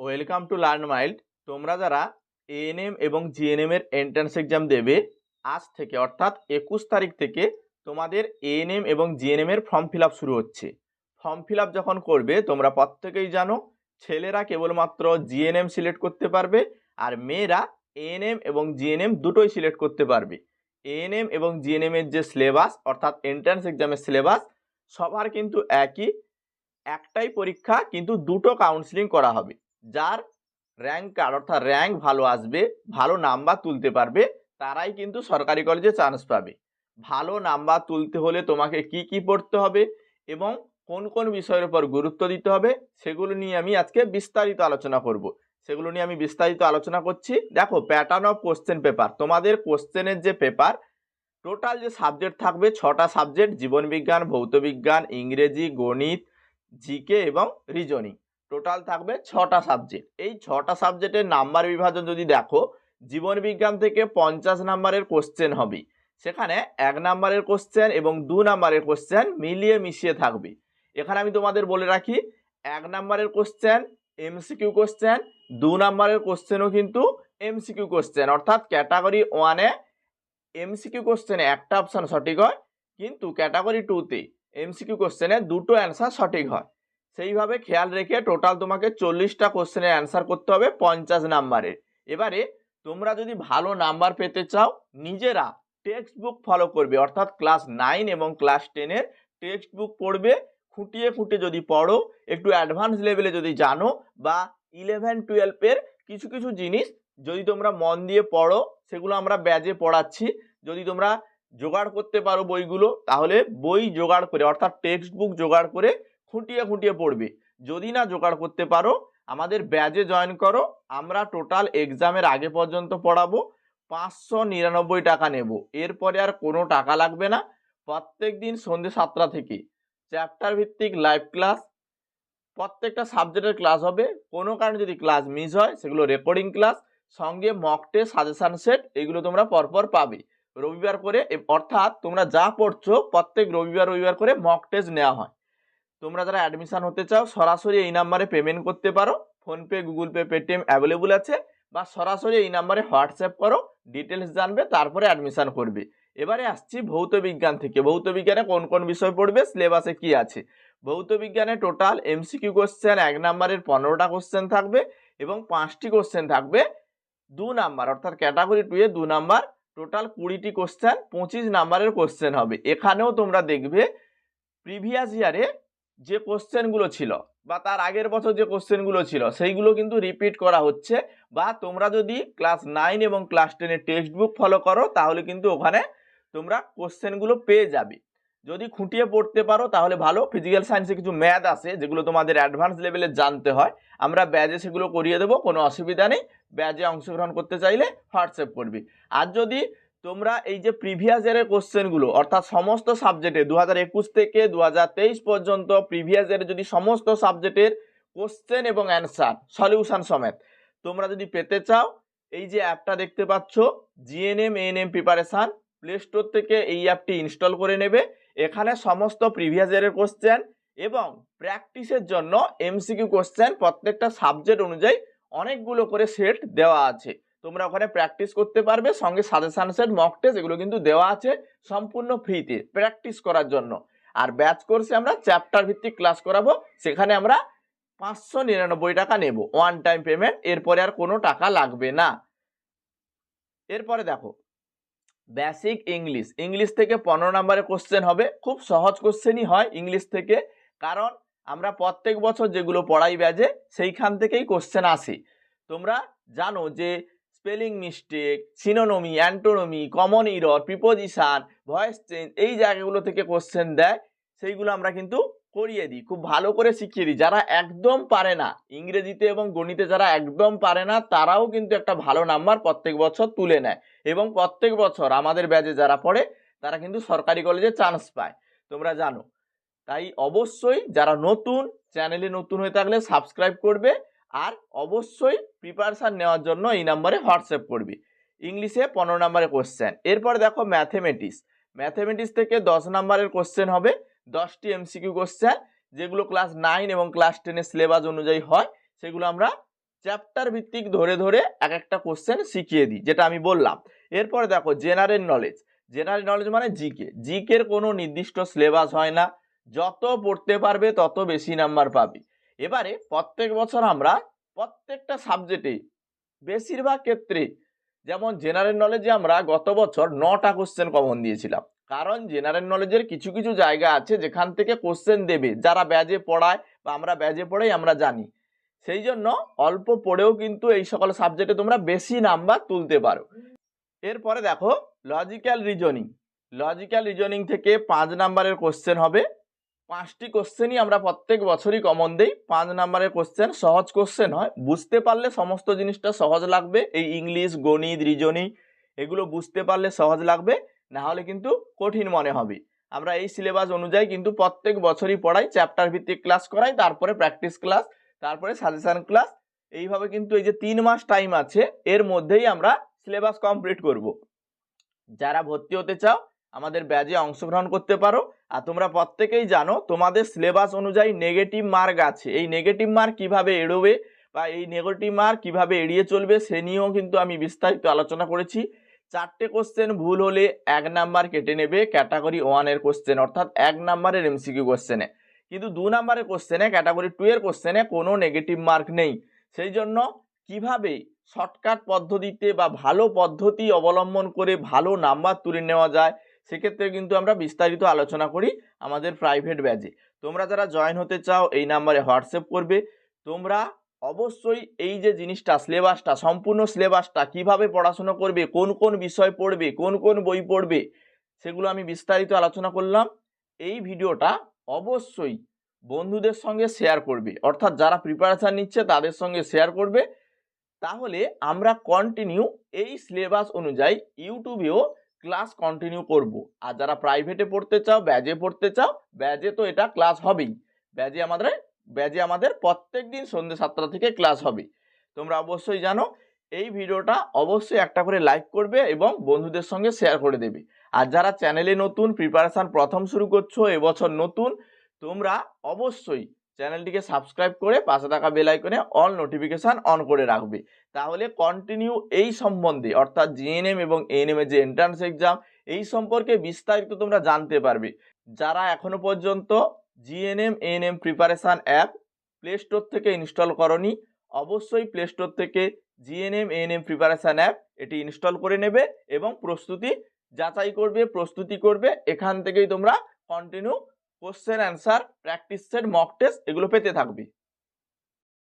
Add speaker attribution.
Speaker 1: Welcome to learn mild. তোমরা যারা ANM এবং জিএনএম এর এন্ট্রান্স এক্সাম দেবে, আজ থেকে অর্থাৎ একুশ তারিখ থেকে তোমাদের এএনএম এবং জিএনএম এর ফর্ম ফিল শুরু হচ্ছে। ফর্ম ফিল যখন করবে, তোমরা প্রত্যেকেই জানো, ছেলেরা কেবলমাত্র জিএনএম সিলেক্ট করতে পারবে আর মেয়েরা এএনএম এবং জিএনএম দুটোই সিলেক্ট করতে পারবে। এএনএম এবং জিএনএম এর যে সিলেবাস, অর্থাৎ এন্ট্রান্স এক্সামের সিলেবাস, সবার কিন্তু একই। একটাই পরীক্ষা কিন্তু দুটো কাউন্সিলিং করা হবে। যার র্যাঙ্ক কার্ড অর্থাৎ র্যাঙ্ক ভালো আসবে, ভালো নাম্বার তুলতে পারবে, তারাই কিন্তু সরকারি কলেজে চান্স পাবে। ভালো নাম্বার তুলতে হলে তোমাকে কি কি পড়তে হবে এবং কোন কোন বিষয়ের উপর গুরুত্ব দিতে হবে, সেগুলো নিয়ে আমি আজকে বিস্তারিত আলোচনা করব। সেগুলো নিয়ে আমি বিস্তারিত আলোচনা করছি। দেখো প্যাটার্ন অফ কোশ্চেন পেপার তোমাদের কোশ্চেনের যে পেপার টোটাল যে সাবজেক্ট থাকবে, ছটা সাবজেক্ট জীবনবিজ্ঞান, ভৌতবিজ্ঞান, ইংরেজি, গণিত জিকে এবং রিজনিং টোটাল থাকবে ছটা সাবজেক্ট এই ছটা সাবজেক্টের নাম্বার বিভাজন যদি দেখো, জীবন বিজ্ঞান থেকে পঞ্চাশ নাম্বারের কোশ্চেন হবে। সেখানে এক নাম্বারের কোশ্চেন এবং দু নাম্বারের কোশ্চেন মিলিয়ে মিশিয়ে থাকবে। এখানে আমি তোমাদের বলে রাখি, এক নাম্বারের কোশ্চেন এমসিকিউ কোশ্চেন দু নাম্বারের কোশ্চেনও কিন্তু এমসিকিউ কোশ্চেন অর্থাৎ ক্যাটাগরি ওয়ানে এমসিকিউ কোশ্চেনে একটা অপশান সঠিক হয়, কিন্তু ক্যাটাগরি টুতে এমসিকিউ কোশ্চেনে দুটো অ্যান্সার সঠিক হয়। সেইভাবে খেয়াল রেখে টোটাল তোমাকে চল্লিশটা কোশ্চেনের অ্যান্সার করতে হবে পঞ্চাশ নাম্বারের এবারে তোমরা যদি ভালো নাম্বার পেতে চাও, নিজেরা টেক্সট বুক ফলো করবে। অর্থাৎ ক্লাস নাইন এবং ক্লাস টেনের টেক্সট বুক পড়বে, খুঁটিয়ে খুঁটিয়ে যদি পড়ো, একটু অ্যাডভান্স লেভেলে যদি জানো বা ইলেভেন টুয়েলভের কিছু কিছু জিনিস যদি তোমরা মন দিয়ে পড়ো, সেগুলো আমরা ব্যাজে পড়াচ্ছি। যদি তোমরা জোগাড় করতে পারো বইগুলো, তাহলে বই জোগাড় করে, অর্থাৎ টেক্সট বুক জোগাড় করে খুঁটিয়ে খুঁটিয়ে পড়বে। যদি না জোগাড় করতে পারো, আমাদের ব্যাজে জয়েন করো, আমরা টোটাল এক্সামের আগে পর্যন্ত পড়াবো, পাঁচশো নিরানব্বই টাকা নেব। এরপরে আর কোনো টাকা লাগবে না প্রত্যেক দিন সন্ধ্যে সাতটা থেকে। চ্যাপ্টার ভিত্তিক লাইভ ক্লাস প্রত্যেকটা সাবজেক্টের ক্লাস হবে। কোনো কারণে যদি ক্লাস মিস হয়, সেগুলো রেকর্ডিং ক্লাস সঙ্গে মক টেস্ট সাজেশান সেট এগুলো তোমরা পরপর পাবে। রবিবার করে, অর্থাৎ তোমরা যা পড়ছো, প্রত্যেক রবিবার রবিবার করে মক টেস্ট নেওয়া হয়। তোমরা যারা অ্যাডমিশান হতে চাও, সরাসরি এই নাম্বারে পেমেন্ট করতে পারো। PhonePe Google Pay Paytm available আছে। বা সরাসরি এই নাম্বারে হোয়াটসঅ্যাপ করো ডিটেলস জানবে, তারপরে অ্যাডমিশান করবে। এবারে আসছি ভৌত বিজ্ঞান থেকে। ভৌত বিজ্ঞানে কোন কোন বিষয় পড়বে সিলেবাসে কি আছে? ভৌত বিজ্ঞানে টোটাল এমসিকিউ কোশ্চেন এক নাম্বারের পনেরোটা কোশ্চেন থাকবে এবং পাঁচটি কোশ্চেন থাকবে দু নাম্বার অর্থাৎ ক্যাটাগরি টু এ দু নাম্বার টোটাল কুড়িটি কোশ্চেন পঁচিশ নাম্বারের কোশ্চেন হবে। এখানেও তোমরা দেখবে প্রিভিয়াস ইয়ারে যে কোশ্চেনগুলো ছিল বা তার আগের বছর যে কোশ্চেনগুলো ছিল, সেইগুলো কিন্তু রিপিট করা হচ্ছে বা তোমরা যদি ক্লাস নাইন এবং ক্লাস টেনের টেক্সট বুক ফলো করো, তাহলে কিন্তু ওখানে তোমরা কোশ্চেনগুলো পেয়ে যাবে। যদি খুঁটিয়ে পড়তে পারো, তাহলে ভালো। ফিজিক্যাল সায়েন্সে কিছু ম্যাথ আছে, যেগুলো তোমাদের অ্যাডভান্স লেভেলে জানতে হয়। আমরা ব্যাজে সেগুলো করিয়ে দেবো, কোনো অসুবিধা নেই। ব্যাজে অংশগ্রহণ করতে চাইলে হোয়াটসঅ্যাপ করবি। আর যদি তোমরা এই যে প্রিভিয়াস ইয়ারের কোশ্চেনগুলো অর্থাৎ সমস্ত সাবজেক্টে দু একুশ থেকে দু হাজার তেইশ পর্যন্ত প্রিভিয়াস ইয়ারে যদি সমস্ত সাবজেক্টের কোশ্চেন এবং অ্যান্সার সলিউশন সমেত, তোমরা যদি পেতে চাও, এই যে অ্যাপটা দেখতে পাচ্ছ GNM ANM preparation play store থেকে এই অ্যাপটি ইনস্টল করে নেবে। এখানে সমস্ত প্রিভিয়াস ইয়ারের কোশ্চেন এবং প্র্যাকটিসের জন্য এমসিকিউ কোশ্চেন প্রত্যেকটা সাবজেক্ট অনুযায়ী অনেকগুলো করে সেট দেওয়া আছে। তোমরা ওখানে প্র্যাকটিস করতে পারবে। সঙ্গে সাজেশন সেট মক টেস্ট এগুলো কিন্তু দেওয়া আছে সম্পূর্ণ ফ্রিতে প্র্যাকটিস করার জন্য। আর ব্যাচ কোর্সে আমরা চ্যাপ্টার ভিত্তিক ক্লাস করাবো। সেখানে আমরা পাঁচশো নিরানব্বই টাকা নেব। ওয়ান টাইম পেমেন্ট এরপরে আর কোনো টাকা লাগবে না। এরপরে দেখো বেসিক ইংলিশ ইংলিশ থেকে পনেরো নম্বরের কোশ্চেন হবে। খুব সহজ কোশ্চেনই হয় ইংলিশ থেকে। কারণ আমরা প্রত্যেক বছর যেগুলো পড়াই ব্যাজে সেইখান থেকেই কোশ্চেন আসে। তোমরা জানো যে spelling mistake, synonymy, antonymy, common error preposition, voice change, এই জায়গাগুলো থেকে কোশ্চেন দেয়, সেইগুলো আমরা কিন্তু করিয়ে দিই। খুব ভালো করে শিখিয়ে দিই। যারা একদম পারে না, ইংরেজিতে এবং গণিতে যারা একদম পারে না, তারাও কিন্তু একটা ভালো নাম্বার প্রত্যেক বছর তুলে নেয়। এবং প্রত্যেক বছর আমাদের ব্যাচে যারা পড়ে, তারা কিন্তু সরকারি কলেজে চান্স পায়। তোমরা জানো। তাই অবশ্যই যারা নতুন চ্যানেলে নতুন হয়ে থাকলে সাবস্ক্রাইব করবে। আর অবশ্যই প্রিপারেশান নেওয়ার জন্য এই নাম্বারে হোয়াটসঅ্যাপ করবি। ইংলিশে পনেরো নম্বরের কোশ্চেন এরপর দেখো ম্যাথেমেটিক্স ম্যাথেমেটিক্স থেকে দশ নম্বরের কোশ্চেন হবে। দশটি এমসিকিউ কোশ্চেন যেগুলো ক্লাস নাইন এবং ক্লাস টেনের সিলেবাস অনুযায়ী হয়, সেগুলো আমরা চ্যাপ্টার ভিত্তিক ধরে ধরে এক একটা কোশ্চেন শিখিয়ে দিই, যেটা আমি বললাম। এরপরে দেখো জেনারেল নলেজ জেনারেল নলেজ মানে জিকে জিকের কোনো নির্দিষ্ট সিলেবাস হয় না। যত পড়তে পারবে তত বেশি নাম্বার পাবি। এবারে প্রত্যেক বছর আমরা প্রত্যেকটা সাবজেক্টে বেশিরভাগ ক্ষেত্রে যেমন জেনারেল নলেজে আমরা গত বছর নটা কোশ্চেন কমন দিয়েছিলাম। কারণ জেনারেল নলেজের কিছু কিছু জায়গা আছে যেখান থেকে কোশ্চেন দেবে, যারা ব্যাজে পড়ায় বা আমরা ব্যাজে পড়াই আমরা জানি। সেই জন্য অল্প পড়েও কিন্তু এই সকল সাবজেক্টে তোমরা বেশি নাম্বার তুলতে পারো। এরপরে দেখো লজিক্যাল রিজনিং লজিক্যাল রিজনিং থেকে পাঁচ নাম্বারের কোশ্চেন হবে। পাঁচটি কোশ্চেনই আমরা প্রত্যেক বছরই কমন দেই। পাঁচ নাম্বারের কোশ্চেন সহজ কোশ্চেন হয়। বুঝতে পারলে সমস্ত জিনিসটা সহজ লাগবে। এই ইংলিশ, গণিত, রিজনিং এগুলো বুঝতে পারলে সহজ লাগবে। না হলে কিন্তু কঠিন মনে হবে। আমরা এই সিলেবাস অনুযায়ী কিন্তু প্রত্যেক বছরই পড়াই চ্যাপ্টার ভিত্তিক ক্লাস করাই, তারপরে প্র্যাকটিস ক্লাস তারপরে সাজেশন ক্লাস এইভাবে কিন্তু এই যে তিন মাস টাইম আছে, এর মধ্যেই আমরা সিলেবাস কমপ্লিট করব। যারা ভর্তি হতে চাও আমাদের ব্যাজে অংশগ্রহণ করতে পারো। আর তোমরা প্রত্যেকেই জানো, তোমাদের সিলেবাস অনুযায়ী নেগেটিভ মার্ক আছে। এই নেগেটিভ মার্ক কীভাবে এড়োবে বা এই নেগেটিভ মার্ক কীভাবে এড়িয়ে চলবে, সে নিয়েও কিন্তু আমি বিস্তারিত আলোচনা করেছি। চারটে কোশ্চেন ভুল হলে এক নাম্বার কেটে নেবে ক্যাটাগরি ওয়ানের কোশ্চেন অর্থাৎ এক নাম্বারের এমসিকিউ কোশ্চেনে কিন্তু দু নাম্বারের কোশ্চেনে ক্যাটাগরি টু এর কোশ্চেনে কোনো নেগেটিভ মার্ক নেই। সেই জন্য কীভাবে শর্টকাট পদ্ধতিতে বা ভালো পদ্ধতি অবলম্বন করে ভালো নাম্বার তুলে নেওয়া যায় সেক্ষেত্রে কিন্তু আমরা বিস্তারিত আলোচনা করি আমাদের প্রাইভেট ব্যাচে তোমরা যারা জয়েন হতে চাও, এই নাম্বারে হোয়াটসঅ্যাপ করবে। তোমরা অবশ্যই এই যে জিনিসটা সিলেবাসটা সম্পূর্ণ সিলেবাসটা কীভাবে পড়াশোনা করবে, কোন কোন বিষয় পড়বে, কোন কোন বই পড়বে, সেগুলো আমি বিস্তারিত আলোচনা করলাম। এই ভিডিওটা অবশ্যই বন্ধুদের সঙ্গে শেয়ার করবে। অর্থাৎ যারা প্রিপারেশান নিচ্ছে, তাদের সঙ্গে শেয়ার করবে। তাহলে আমরা কন্টিনিউ এই সিলেবাস অনুযায়ী ইউটিউবেও ক্লাস কন্টিনিউ করব। আর যারা প্রাইভেটে পড়তে চাও ব্যাজে পড়তে চাও ব্যাজে তো এটা ক্লাস হবেই। ব্যাজে আমাদের ব্যাজে আমাদের প্রত্যেক দিন সন্ধ্যে সাতটা থেকে ক্লাস হবে। তোমরা অবশ্যই জানো, এই ভিডিওটা অবশ্যই একটা করে লাইক করবে এবং বন্ধুদের সঙ্গে শেয়ার করে দেবে। আর যারা চ্যানেলে নতুন প্রিপারেশান প্রথম শুরু করছ, এবছর নতুন, তোমরা অবশ্যই চ্যানেলটিকে সাবস্ক্রাইব করে পাশে থাকা বেল আইকনে অল নোটিফিকেশান অন করে রাখবে। তাহলে কন্টিনিউ এই সম্বন্ধে, অর্থাৎ জিএনএম এবং এএনএম এর যে এন্ট্রান্স এক্সাম এই সম্পর্কে বিস্তারিত তোমরা জানতে পারবে। যারা এখনও পর্যন্ত GNM ANM preparation app play store থেকে ইনস্টল করনি, অবশ্যই প্লে স্টোর থেকে জিএনএম এএনএম প্রিপারেশান অ্যাপ এটি ইনস্টল করে নেবে এবং প্রস্তুতি যাচাই করবে, প্রস্তুতি করবে, এখান থেকেই তোমরা continue question answer practice set mock test এগুলো পেতে থাকবে।